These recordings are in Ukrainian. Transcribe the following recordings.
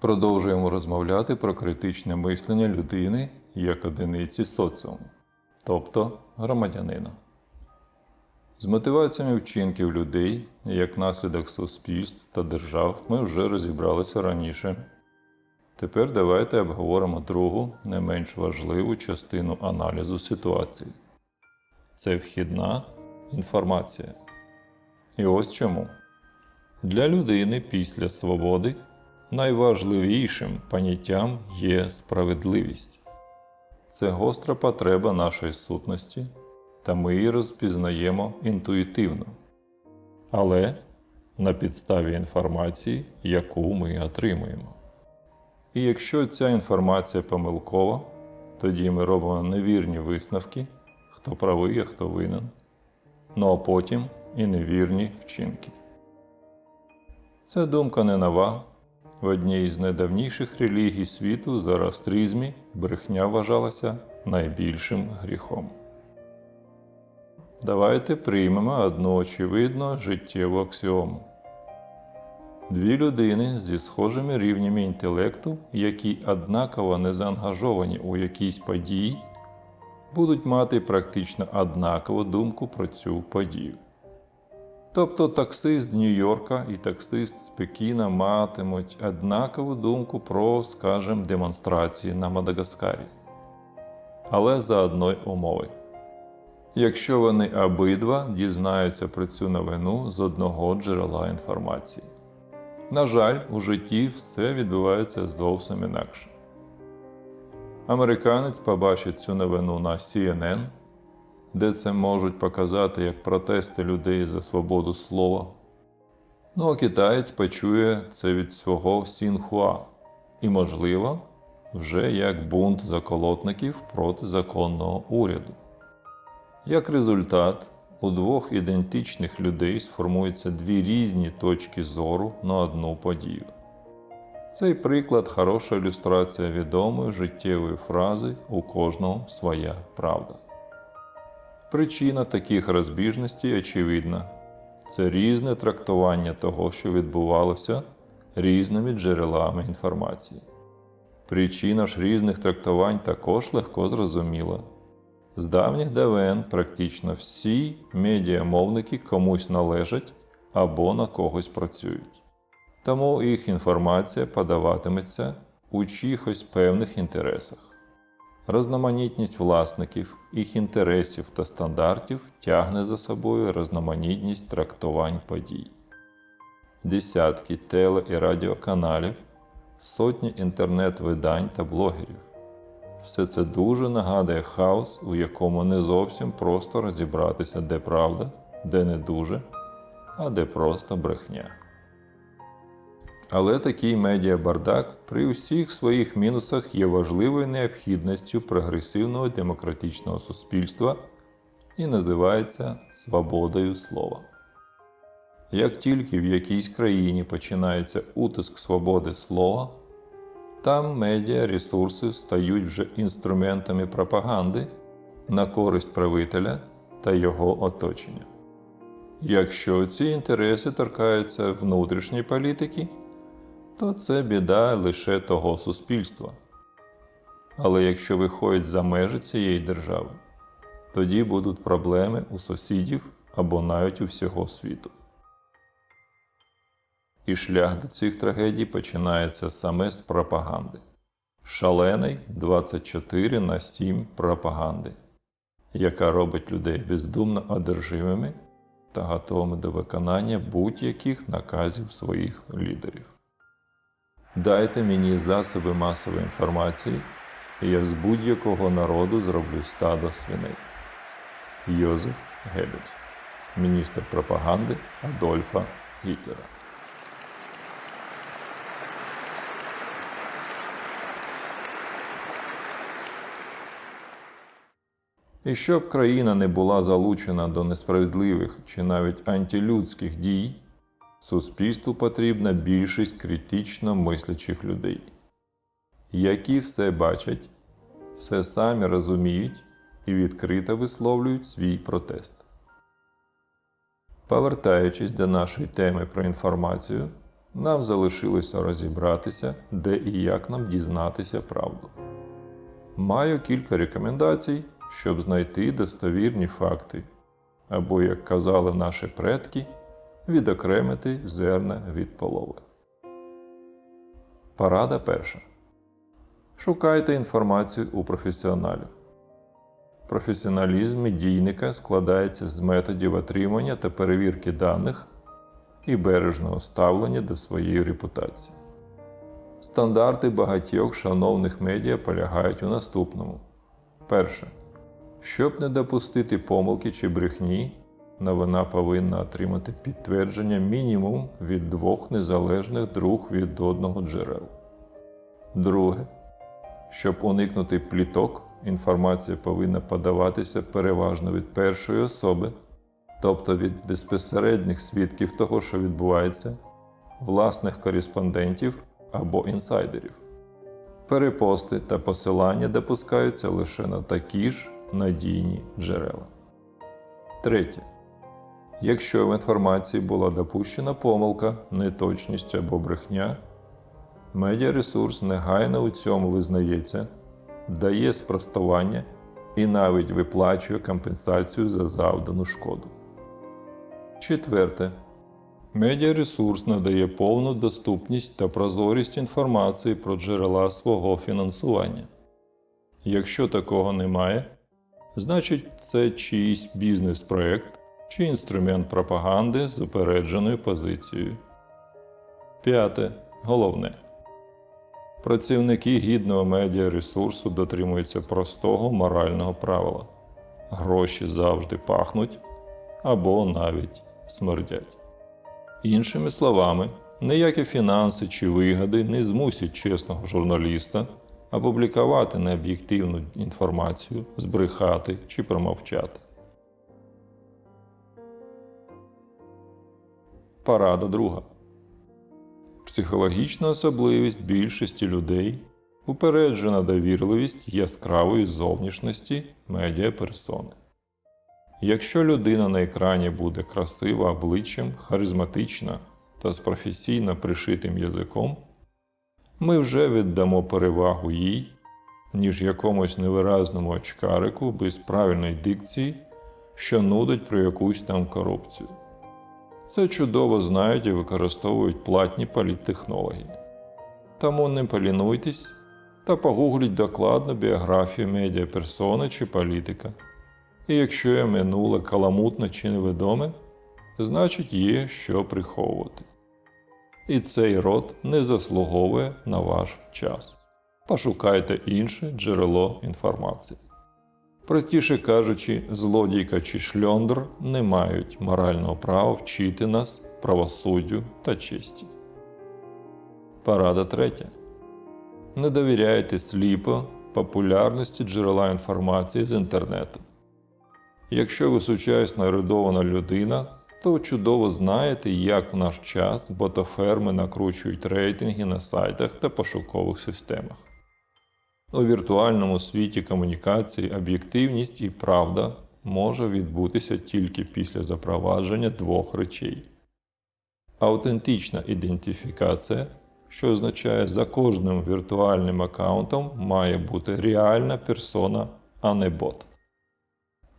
Продовжуємо розмовляти про критичне мислення людини як одиниці соціуму, тобто громадянина. З мотиваціями вчинків людей як наслідок суспільств та держав ми вже розібралися раніше. Тепер давайте обговоримо другу, не менш важливу частину аналізу ситуації. Це вхідна інформація. І ось чому. Для людини після свободи найважливішим поняттям є справедливість. Це гостра потреба нашої сутності, та ми її розпізнаємо інтуїтивно, але на підставі інформації, яку ми отримуємо. І якщо ця інформація помилкова, тоді ми робимо невірні висновки, хто правий, а хто винен, ну а потім і невірні вчинки. Ця думка не нова. В одній з найдавніших релігій світу зороастризмі брехня вважалася найбільшим гріхом. Давайте приймемо одну очевидно життєву аксіому. Дві людини зі схожими рівнями інтелекту, які однаково не заангажовані у якійсь події, будуть мати практично однакову думку про цю подію. Тобто таксист з Нью-Йорка і таксист з Пекіна матимуть однакову думку про, скажімо, демонстрації на Мадагаскарі. Але за одної умови. Якщо вони обидва дізнаються про цю новину з одного джерела інформації. На жаль, у житті все відбувається зовсім інакше. Американець побачить цю новину на CNN, де це можуть показати як протести людей за свободу слова. Ну а китаєць почує це від свого Сінхуа і, можливо, вже як бунт заколотників проти законного уряду. Як результат, у двох ідентичних людей сформуються дві різні точки зору на одну подію. Цей приклад хороша ілюстрація відомої життєвої фрази у кожного своя правда. Причина таких розбіжностей очевидна це різне трактування того, що відбувалося різними джерелами інформації. Причина ж різних трактувань також легко зрозуміла. З давніх давен практично всі медіамовники комусь належать або на когось працюють. Тому їх інформація подаватиметься у чихось певних інтересах. Розноманітність власників, їх інтересів та стандартів тягне за собою різноманітність трактувань подій. Десятки теле і радіоканалів, сотні інтернет-видань та блогерів. Все це дуже нагадує хаос, у якому не зовсім просто розібратися, де правда, де не дуже, а де просто брехня. Але такий медіабардак при усіх своїх мінусах є важливою необхідністю прогресивного демократичного суспільства і називається свободою слова. Як тільки в якійсь країні починається утиск свободи слова, там медіа ресурси стають вже інструментами пропаганди на користь правителя та його оточення. Якщо ці інтереси торкаються внутрішньої політики, то це біда лише того суспільства. Але якщо виходять за межі цієї держави, тоді будуть проблеми у сусідів або навіть у всього світу. І шлях до цих трагедій починається саме з пропаганди. Шалений 24 на 7 пропаганди, яка робить людей бездумно одержимими та готовими до виконання будь-яких наказів своїх лідерів. Дайте мені засоби масової інформації, і я з будь-якого народу зроблю стадо свиней. Йозеф Геббельс, міністр пропаганди Адольфа Гітлера. І щоб країна не була залучена до несправедливих чи навіть антилюдських дій, суспільству потрібна більшість критично мислячих людей, які все бачать, все самі розуміють і відкрито висловлюють свій протест. Повертаючись до нашої теми про інформацію, Нам залишилося розібратися, де і як нам дізнатися правду. Маю кілька рекомендацій, щоб знайти достовірні факти, або, як казали наші предки, відокремити зерна від полови. Порада перша. Шукайте інформацію у професіоналів. Професіоналізм медійника складається з методів отримання та перевірки даних і бережного ставлення до своєї репутації. Стандарти багатьох шановних медіа полягають у наступному: перше. Щоб не допустити помилки чи брехні, новина повинна отримати підтвердження мінімум від двох незалежних друг від одного джерел. Друге. Щоб уникнути пліток, інформація повинна подаватися переважно від першої особи, тобто від безпосередніх свідків того, що відбувається, власних кореспондентів або інсайдерів. Перепости та посилання допускаються лише на такі ж надійні джерела. Третє. Якщо в інформації була допущена помилка, неточність або брехня, медіаресурс негайно у цьому визнається, дає спростування і навіть виплачує компенсацію за завдану шкоду. Четверте. Медіаресурс надає повну доступність та прозорість інформації про джерела свого фінансування. Якщо такого немає, значить це чийсь бізнес-проект чи інструмент пропаганди з упередженою позицією. П'яте. Головне. Працівники гідного медіаресурсу дотримуються простого морального правила. Гроші завжди пахнуть або навіть смердять. Іншими словами, ніякі фінанси чи вигоди не змусять чесного журналіста опублікувати необ'єктивну інформацію, збрехати чи промовчати. Порада друга. Психологічна особливість більшості людей упереджена довірливість яскравої зовнішності медіаперсони. Якщо людина на екрані буде красива обличчям, харизматична та з професійно пришитим язиком, ми вже віддамо перевагу їй, ніж якомусь невиразному очкарику без правильної дикції, що нудить про якусь там корупцію. Це чудово знають і використовують платні політтехнологи. Тому не полінуйтесь та погугліть докладно біографію медіаперсони чи політика. І якщо є минуле каламутне чи невідоме, значить є що приховувати. І цей род не заслуговує на ваш час. Пошукайте інше джерело інформації. Простіше кажучи, злодійка чи шльондр не мають морального права вчити нас правосуддю та честі. Порада третя. Не довіряйте сліпо популярності джерела інформації з інтернету. Якщо ви сучасна ерудована людина, то чудово знаєте, як в наш час ботоферми накручують рейтинги на сайтах та пошукових системах. У віртуальному світі комунікації об'єктивність і правда може відбутися тільки після запровадження двох речей. Аутентична ідентифікація, що означає, за кожним віртуальним аккаунтом має бути реальна персона, а не бот.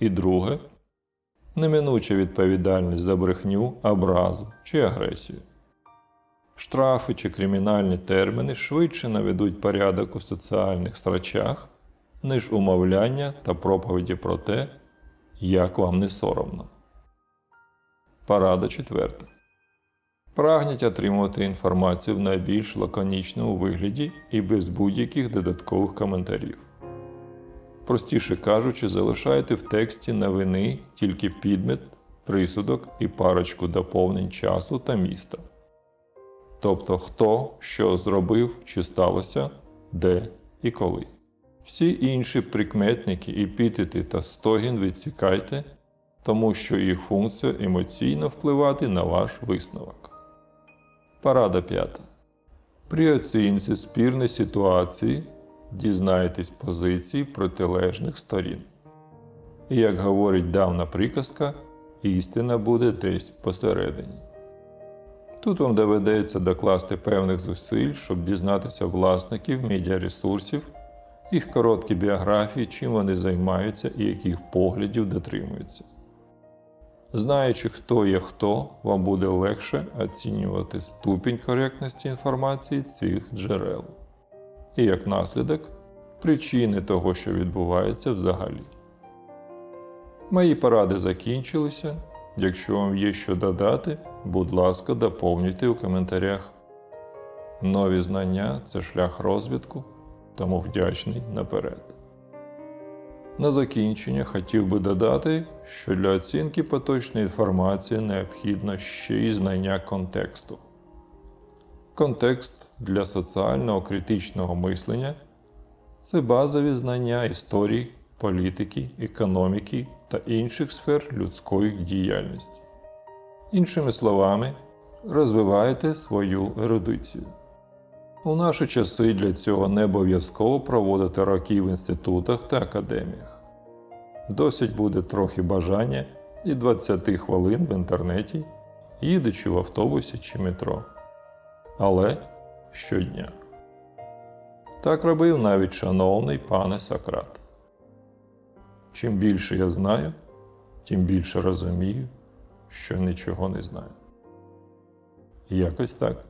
І друге неминуча відповідальність за брехню, образу чи агресію. Штрафи чи кримінальні терміни швидше наведуть порядок у соціальних срачах, ніж умовляння та проповіді про те, як вам не соромно. Порада четверта. Прагніть отримувати інформацію в найбільш лаконічному вигляді і без будь-яких додаткових коментарів. Простіше кажучи, залишайте в тексті новини тільки підмет, присудок і парочку доповнень часу та міста. Тобто хто що зробив чи сталося, де і коли. Всі інші прикметники, епітети та стогін відсікайте, тому що їх функція емоційно впливати на ваш висновок. Порада 5. При оцінці спірної ситуації дізнайтесь позиції протилежних сторін. І як говорить давна приказка, істина буде десь посередині. Тут вам доведеться докласти певних зусиль, щоб дізнатися власників медіаресурсів, їх короткі біографії, чим вони займаються і яких поглядів дотримуються. Знаючи, хто є хто, вам буде легше оцінювати ступінь коректності інформації цих джерел. І як наслідок, причини того, що відбувається взагалі. Мої поради закінчилися. Якщо вам є що додати, будь ласка, доповнюйте у коментарях. Нові знання це шлях розвитку, тому вдячний наперед. На закінчення хотів би додати, що для оцінки поточної інформації необхідно ще й знання контексту. Контекст для соціального критичного мислення це базові знання історії, політики, економіки та інших сфер людської діяльності. Іншими словами, розвивайте свою ерудицію. У наші часи для цього не обов'язково проводити роки в інститутах та академіях. Досить буде трохи бажання і 20 хвилин в інтернеті, їдучи в автобусі чи метро. Але щодня. Так робив навіть шановний пане Сократ. Чим більше я знаю, тим більше розумію, що нічого не знаю. Якось так.